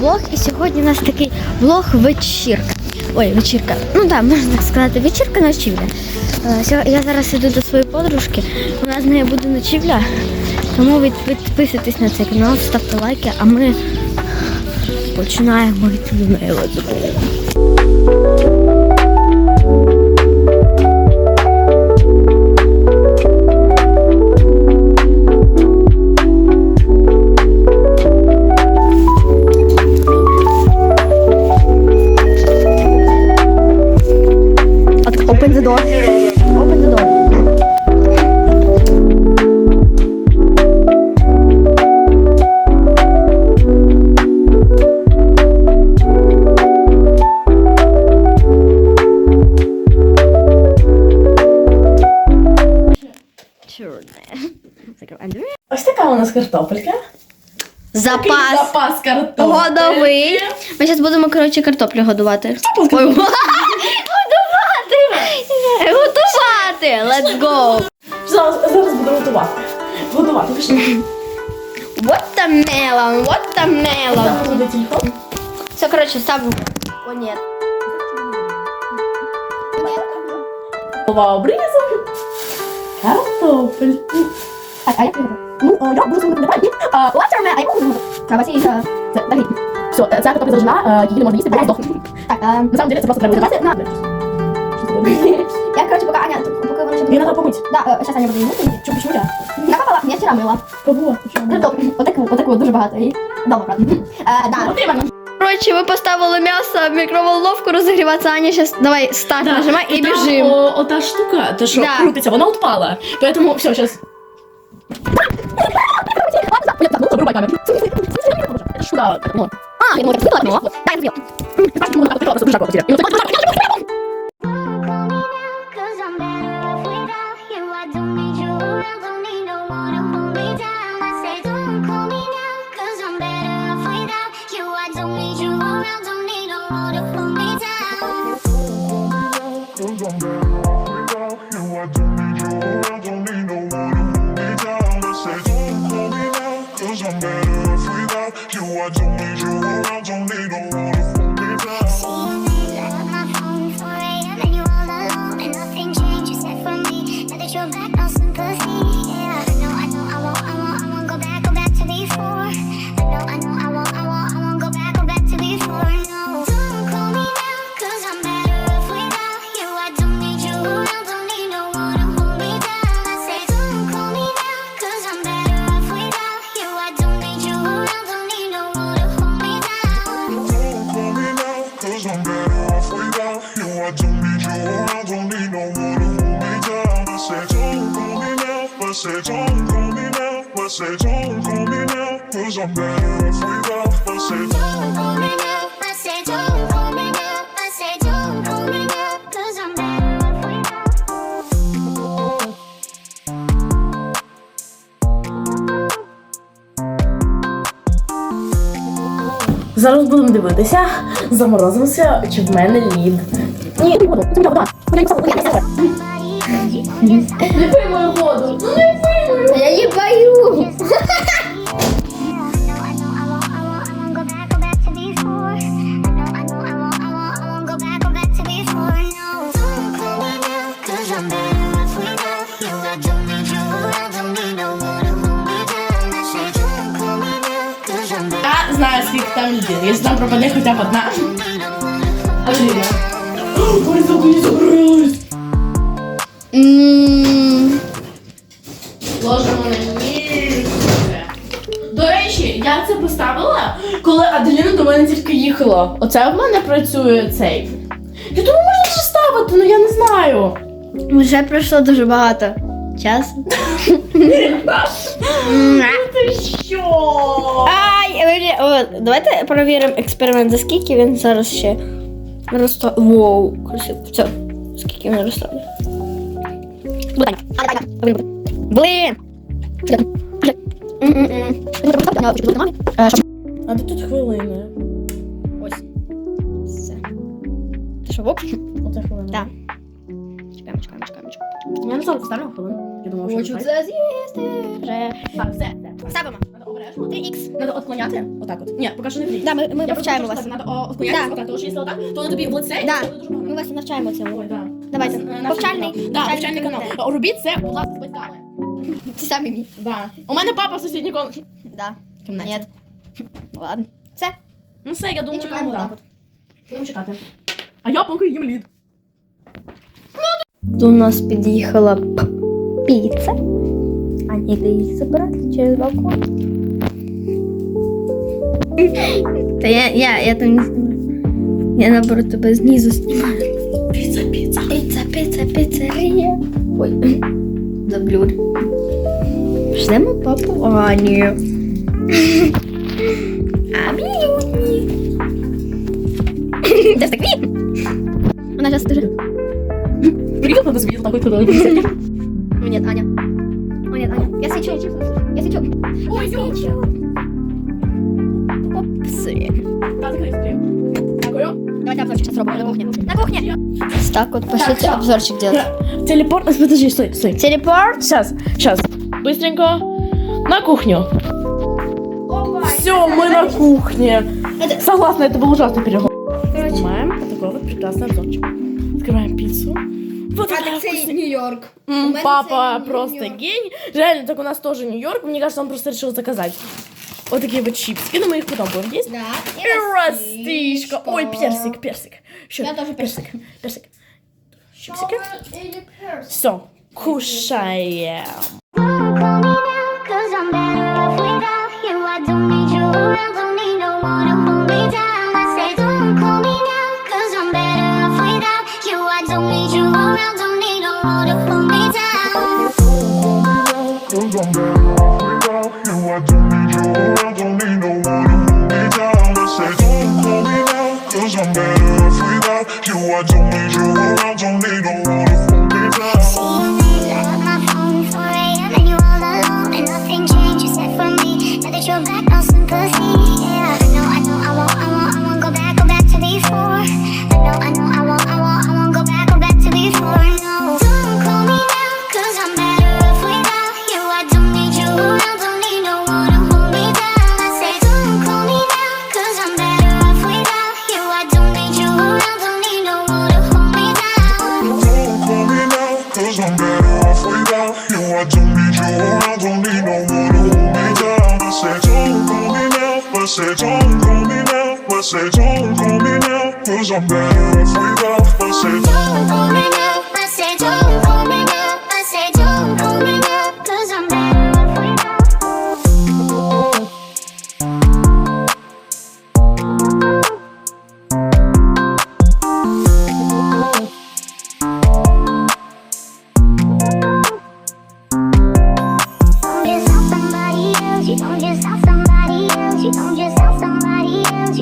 влог, і сьогодні у нас такий влог вечірка. Ой, вечірка. Ну так, можна так сказати, вечірка ночівля. Е, Я зараз іду до своєї подружки, нас з нею буде ночівля. Тому підписуйтесь на цей канал, ставте лайки, а ми починаємо до нас картопелька. Запас. запас картоплі. Годовий. Ми зараз будемо, коротше, картоплю годувати. Ой, годувати! Готувати! Let's go! Зараз, зараз буду готувати. Готувати, пішли. Watermelon, watermelon. Так, буде телефон. Все, коротше, ставлю. О, ні. Голова обрізом. Картопель. А, а як його? Ну, е, я буду сьогодні давай. А, Watermelon, а яку можна? Треба сі, е, це, далі. Все, е, ця картопля зажена, е, її не можна їсти, бо вона здохне. Так, е, на самом деле це просто треба забрати на... Я, короче, пока Аня, поки вона ще Її треба помити. Да, е, щас Аня буде її мити. Чому, чому я? Накапала, я вчора мила. Побула. Картоплю, отаку, отаку, дуже багато. І дома, правда. Е, да. Потрібно. Коротше, ви поставили м'ясо в мікроволновку розігріватися. Аня, зараз давай старт нажимай і там, біжим. о, Ота штука, те, що Да. крутиться, вона впала. Поэтому все, сейчас. tak, no to próbaj kamer. Szkoda, no. A, nie mogę, to no. Daj mi Patrz, tu na to, to jest duża kopia. No to patrz, patrz, patrz, patrz. Don't need no one to hold me down. Зараз будемо дивитися, заморозимося, чи в мене лід. Ні, не буду. Пий мою воду. Ну не пий мою. Я не бою. Пропаде хоча б одна. Don't need no one to hold А Ліля. Ой, так не закрилась. Ложимо на місце. До речі, я це поставила, коли Аделіна до мене тільки їхала. Оце в мене працює цей. Я думаю, можна вже ставити, ну я не знаю. Вже пройшло дуже багато часу. Ти що? Ай, ви- о, давайте перевіримо експеримент, за скільки він зараз ще розставив. Воу, красиво. Все, скільки він розставив. Блин. Блин. М-м-м. А де тут хвилини? Ось. Все. Ти що, воп? Оце хвилина. Так. Чекаємо, чекаємо, чекаємо, чекаємо. Я не знаю, ставлю хвилин. Я думала, що Хочу це з'їсти вже. Так, все. Ставимо. Добре. 3х. Надо отклоняти. Отак от. Ні, поки що не вліз. Да, ми, ми Я повчаємо вас. Надо о- отклонятися, Да. отак, тому що якщо отак, то воно тобі в лице, і Да. це дуже Ми вас навчаємо цьому. Ой, да. Давайте. Наш- наш Повчальний- канал. Да, повчальний канал. Робіть це, будь ласка, з батьками. Ті самі мій. Да. У мене папа в сусідній кімнаті. Да. Нет. Ладно. Все. Ну все, я думаю, чекаємо да. отак от. Будемо чекати. А я поки їм лід. До нас під'їхала п- піца. Аня йде її забирати через балкон. Та я, я, я там не знімаю. Я наоборот тебе знизу знімаю. Піца, піца. Піца, піца, піцерія. Ой, заблюд. Ждемо папу Аню. Амі. Це ж так. Вона зараз дуже... Прикол надо звідти такой туди. Так вот, пошлите всё. обзорчик делать. Телепорт. Подожди, стой, стой. Телепорт. Сейчас, сейчас. Быстренько. На кухню. Все, мы на кухне. Согласна, это был ужасный переход. Снимаем вот такой вот прекрасный обзорчик. Открываем пиццу. Вот такая вкусная. Нью-Йорк. Папа просто гений. Реально, так у нас тоже Нью-Йорк. Мне кажется, он просто решил заказать. Вот такие вот чипсы. Ну, мы их потом будем есть. Да. И растишка. Ой, персик, персик. Еще Я тоже персик. Персик. Чипсики. Czekaj. Są, am. Don't call me now, I say, don't call me now, cause I'm better off without. I say, Don't call me now. I say don't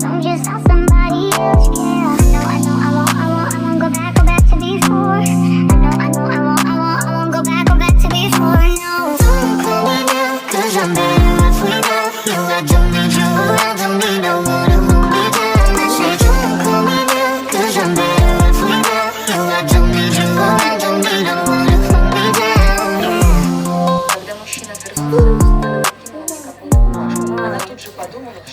I'm just.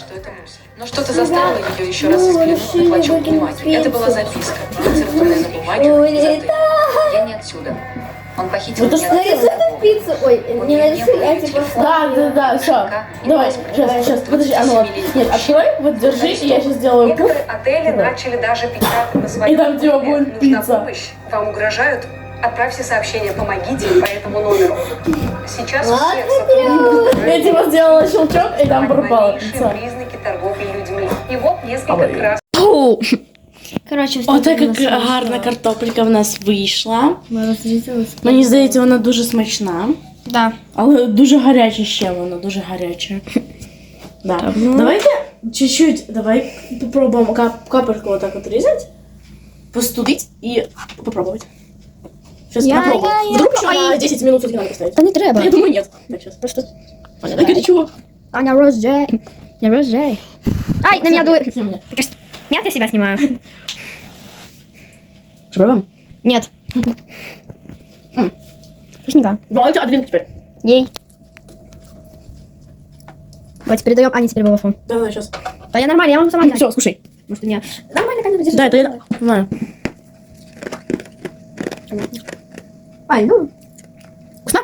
Что это мысль. Но что-то заставило ее еще раз взглянуть на клочок бумаги. Это была записка, выцарапанная на бумаге затыльник. Я не отсюда. Он похитил Это меня что, на целую пиццу. Ой, не было, ни телефона, Да, да, да, все. Давай, сейчас, сейчас, подожди, а ну вот. Нет, открой, вот держи, и я сейчас сделаю пуф. Некоторые отели начали даже печатать на своем И там где будет «Нужна пицца». помощь, вам угрожают, отправьте сообщение, помогите по этому номеру. Сейчас всех сотрудников Я типа сделала щелчок, и там пропала малейшие пицца. признаки торговли людьми. И вот несколько Ой. красных Коротше, Оце як гарна картопелька в нас вийшла. Ми розрізали. Мені здається, вона дуже смачна. Да. Але дуже гаряча ще вона, дуже гаряча. Да. Давайте чуть-чуть, давай попробуємо кап капельку вот так вот резать, постудить и попробовать. Сейчас Я- попробуем. я- я- Вдруг еще Ай. на 10 минут все-таки надо поставить. Та не треба. Я думаю, нет. Так, сейчас. Просто. Аня, так это чего? Аня Розджей. Я Розджей. Ай, на меня дует. Где меня? Нет, я себя снимаю. Попробуем? Нет. Вкусненько. Давайте один теперь. Ей. Давайте передаем Ане теперь балафон. Давай, сейчас. Да я нормально, я вам сама. Все, скушай. Может, у меня... Нормально, как-то. Да, это я... Знаю. Ань, ну... Вкусно?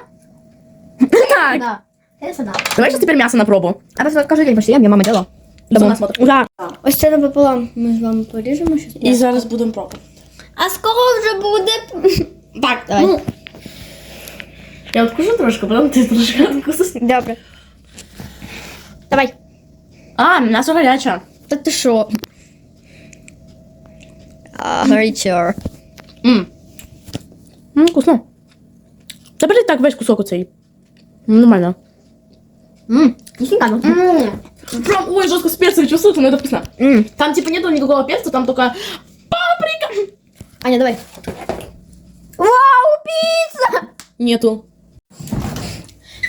Так. Да. Конечно, да. Давай сейчас теперь мясо на пробу. А просто каждый день почти я мама делала. Дома. Да. Ось це напополам ми з вами поріжемо щось. І зараз будемо пробувати. А скоро вже буде. Так, Давай. ну. Я откушу трошки, потім ти трошки откусиш. Добре. Давай. А, м'ясо гаряче. Та ти що? А, гарячо. Мм. Мм, вкусно. Та бери так весь кусок оцей. Нормально. Ммм, вкусненько, ну. Прям, ой, жестко с перцем чувствуется, но это вкусно. Ммм. Там типа нету никакого перца, там только паприка. Аня, давай. Вау, піца! Нету.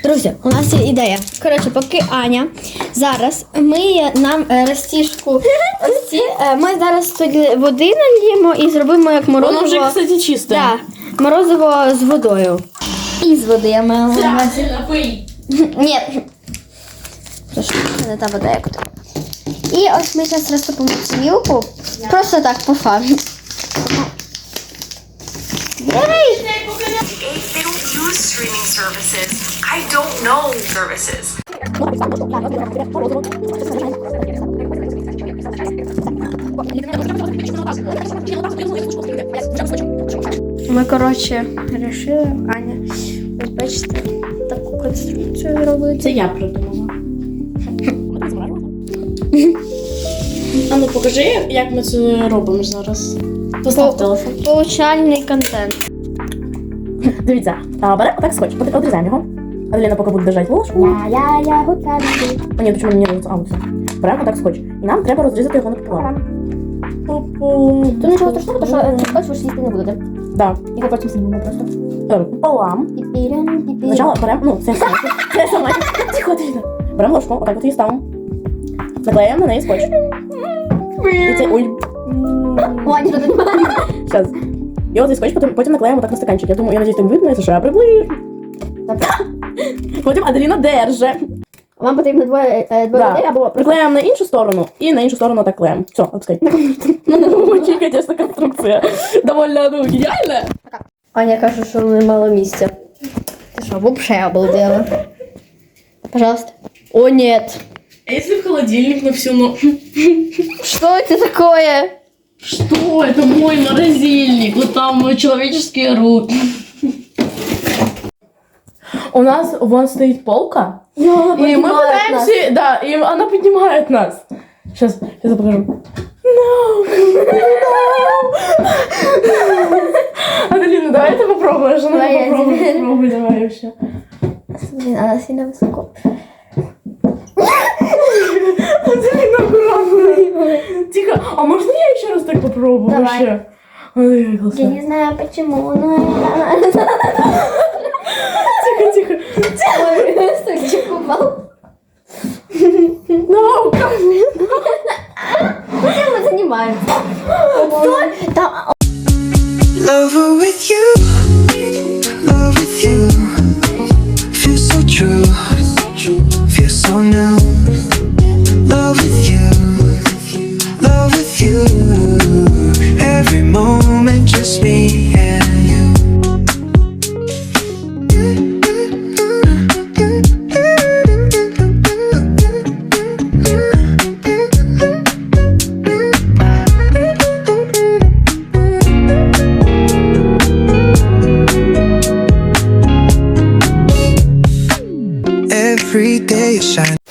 Друзі, у нас є ідея. Коротше, поки Аня зараз миє нам е, розтіжку. Ось ці, е, ми зараз тоді води нальємо і зробимо як морозиво. уже, кстати, чистое. Да, морозиво з водою. І води я маю. Ні. Прошу, це не та вода, як тут. І ось ми зараз розтопимо цю мілку. Просто так по. I don't know services. Ми, коротше, вирішили, Аня, бачите, таку конструкцію зробити. Це я придумала. А ну покажи, як ми це робимо зараз. Постав телефон. Получальний контент. Дивіться, а, беремо так скотч, от- одрізаємо його. Аделіна поки буде держати ложку. Я, я, готові. А ні, до мені робиться? А, ось. Беремо так скотч. І нам треба розрізати його напополам. Пу-пу. Нічого страшного, то що е, цей скотч ви ж їсти не будете. Да. Його потім знімемо просто. Добре, пополам. Піпірям, Спочатку беремо, ну, це сама. Це сама. Тихо, тихо. Беремо ложку, отак от її ставимо. Наклеїмо на неї скотч. І це, ой, О, Аня, що ти немає? Сейчас. І от цей скотч потім, потім наклеїмо так на стаканчик. Я думаю, я надіюсь, так видно, якщо що я приближу. Потім Аделіна держи. Вам потрібно двоє, е, двоє людей або Приклеїмо на іншу сторону і на іншу сторону так клеїмо. Все, отпускай. Ну, Очень, конечно, конструкція. Довольно, ну, геніальна. Аня каже, що немало місця. Що, вообще обалдела? Пожалуйста. О, нет. А если в холодильник на всю ночь? Что это такое? Что? Это мой морозильник. Вот там человеческие руки. У нас вон стоит полка, и мы пытаемся, да, и она поднимает нас. Сейчас, я покажу. No, no. Аделина, давай ты попробуешь, ну Давай попробуй, попробуй, давай вообще. Блин, она сильно высоко. Аделина, аккуратно. Тихо, а можно я еще раз так попробую Давай. вообще? Ой. Я не знаю почему, но... Тихо, тихо. Ой, стульчик упал. No, камень. Чем мы занимаемся? Там... Lover with you, love with you. Feel so true, feel so new. Every day shine.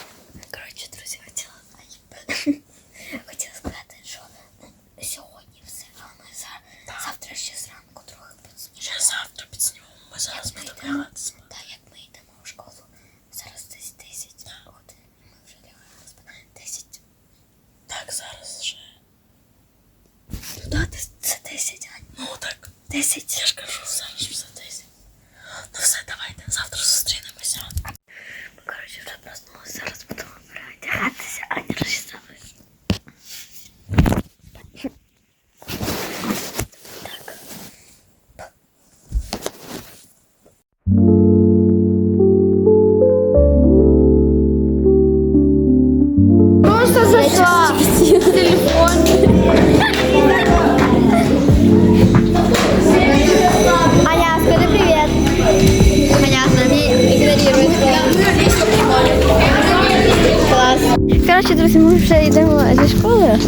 Ми вже йдемо зі школи.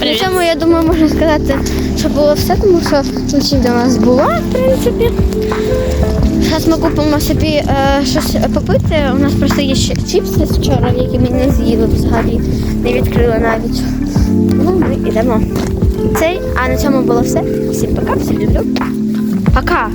На цьому, я думаю, можна сказати, що було все, тому що ночівля у нас була, в принципі. Зараз ми купимо собі е, щось попити. У нас просто є ще чіпси з вчора, які ми не з'їли взагалі, не відкрили навіть. Ну, ми йдемо. Цей, а на цьому було все. Всім пока, всім люблю. Пока!